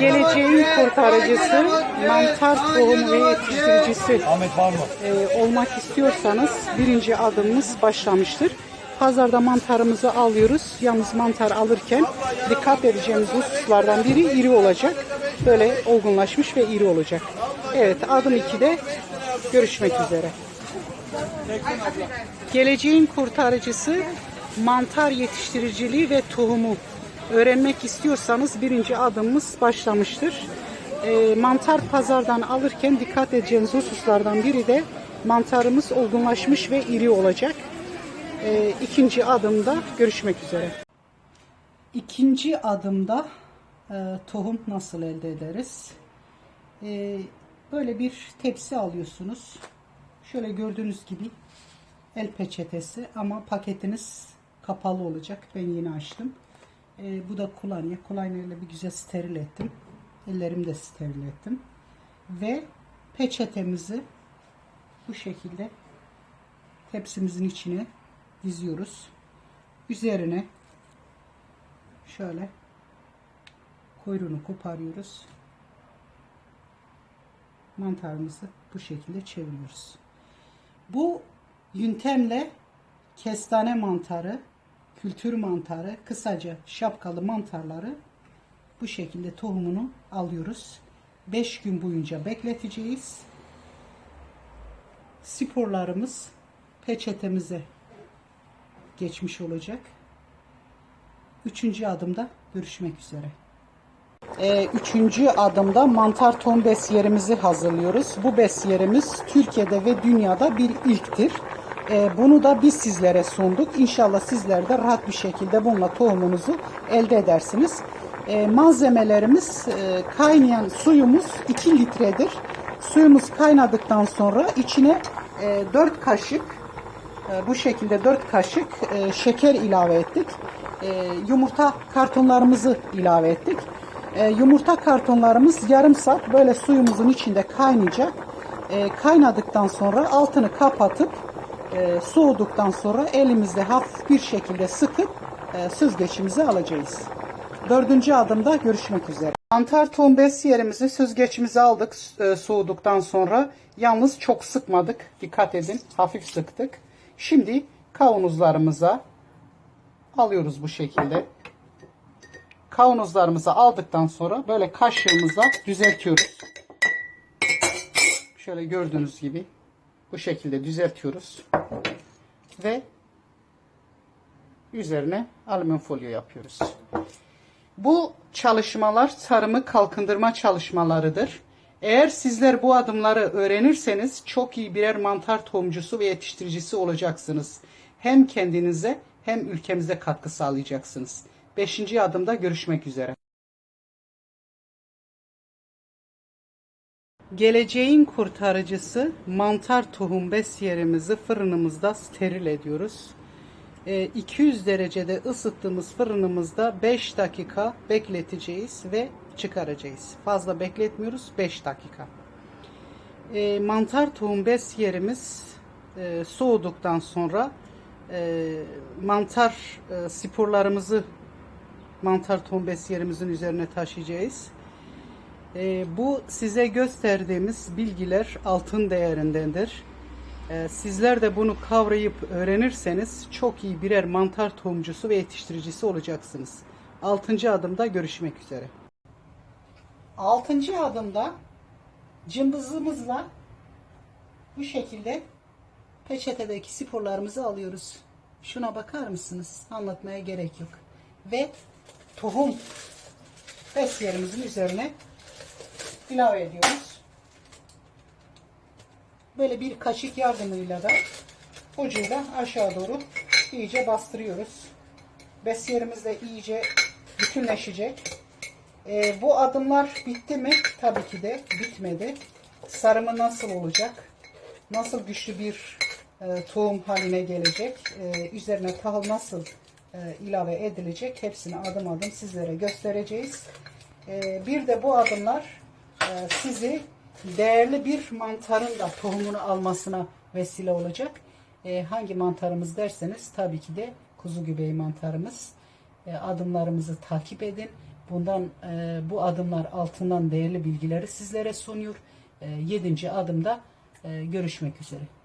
Geleceğin kurtarıcısı, mantar tohumu ve yetiştiricisi Ahmet var mı? e, olmak istiyorsanız birinci adımımız başlamıştır. Pazarda mantarımızı alıyoruz. Yalnız mantar alırken dikkat edeceğimiz hususlardan biri iri olacak. Böyle olgunlaşmış ve iri olacak. Evet adım 2'de görüşmek üzere. Geleceğin kurtarıcısı mantar yetiştiriciliği ve tohumu. Öğrenmek istiyorsanız birinci adımımız başlamıştır. Ee, mantar pazardan alırken dikkat edeceğiniz hususlardan biri de mantarımız olgunlaşmış ve iri olacak. Ee, ikinci adımda görüşmek üzere. İkinci adımda e, tohum nasıl elde ederiz? Ee, böyle bir tepsi alıyorsunuz. Şöyle gördüğünüz gibi el peçetesi ama paketiniz kapalı olacak. Ben yeni açtım. Ee, bu da kolonya. Kolonya ile bir güzel steril ettim. Ellerimi de steril ettim. Ve peçetemizi bu şekilde tepsimizin içine diziyoruz. Üzerine şöyle kuyruğunu koparıyoruz. Mantarımızı bu şekilde çeviriyoruz. Bu yöntemle kestane mantarı, kültür mantarı, kısaca şapkalı mantarları bu şekilde tohumunu alıyoruz. 5 gün boyunca bekleteceğiz. Sporlarımız peçetemize geçmiş olacak. Üçüncü adımda görüşmek üzere. Ee, üçüncü adımda mantar tohum besiyerimizi hazırlıyoruz. Bu besiyerimiz Türkiye'de ve dünyada bir ilktir. Ee, bunu da biz sizlere sunduk. İnşallah sizler de rahat bir şekilde bununla tohumunuzu elde edersiniz. Ee, malzemelerimiz e, kaynayan suyumuz 2 litredir. Suyumuz kaynadıktan sonra içine e, 4 kaşık e, bu şekilde 4 kaşık e, şeker ilave ettik. E, yumurta kartonlarımızı ilave ettik. E, yumurta kartonlarımız yarım saat böyle suyumuzun içinde kaynayacak. E, kaynadıktan sonra altını kapatıp e, soğuduktan sonra elimizde hafif bir şekilde sıkıp e, süzgeçimizi alacağız. Dördüncü adımda görüşmek üzere. Mantar tohum besiyerimizi süzgeçimize aldık e, soğuduktan sonra. Yalnız çok sıkmadık. Dikkat edin. Hafif sıktık. Şimdi kavanozlarımıza alıyoruz bu şekilde. Kavanozlarımızı aldıktan sonra böyle kaşığımıza düzeltiyoruz. Şöyle gördüğünüz gibi bu şekilde düzeltiyoruz. Ve üzerine alüminyum folyo yapıyoruz. Bu çalışmalar tarımı kalkındırma çalışmalarıdır. Eğer sizler bu adımları öğrenirseniz çok iyi birer mantar tohumcusu ve yetiştiricisi olacaksınız. Hem kendinize hem ülkemize katkı sağlayacaksınız. Beşinci adımda görüşmek üzere. Geleceğin kurtarıcısı mantar tohum besiyerimizi fırınımızda steril ediyoruz. E, 200 derecede ısıttığımız fırınımızda 5 dakika bekleteceğiz ve çıkaracağız. Fazla bekletmiyoruz 5 dakika. E, mantar tohum besiyerimiz e, soğuduktan sonra e, mantar e, sporlarımızı mantar tohum besiyerimizin üzerine taşıyacağız. E, bu size gösterdiğimiz bilgiler altın değerindendir. E, sizler de bunu kavrayıp öğrenirseniz çok iyi birer mantar tohumcusu ve yetiştiricisi olacaksınız. Altıncı adımda görüşmek üzere. Altıncı adımda cımbızımızla bu şekilde peçetedeki sporlarımızı alıyoruz. Şuna bakar mısınız? Anlatmaya gerek yok. Ve tohum besiyerimizin üzerine ilave ediyoruz. Böyle bir kaşık yardımıyla da ucuyla aşağı doğru iyice bastırıyoruz. Besiyerimiz de iyice bütünleşecek. Ee, bu adımlar bitti mi? Tabii ki de bitmedi. Sarımı nasıl olacak? Nasıl güçlü bir e, tohum haline gelecek? E, üzerine tahıl nasıl e, ilave edilecek? Hepsini adım adım sizlere göstereceğiz. E, bir de bu adımlar e, sizi değerli bir mantarın da tohumunu almasına vesile olacak. E, hangi mantarımız derseniz tabii ki de kuzu göbeği mantarımız. E, adımlarımızı takip edin. bundan e, bu adımlar altından değerli bilgileri sizlere sunuyor. 7. adımda e, görüşmek üzere.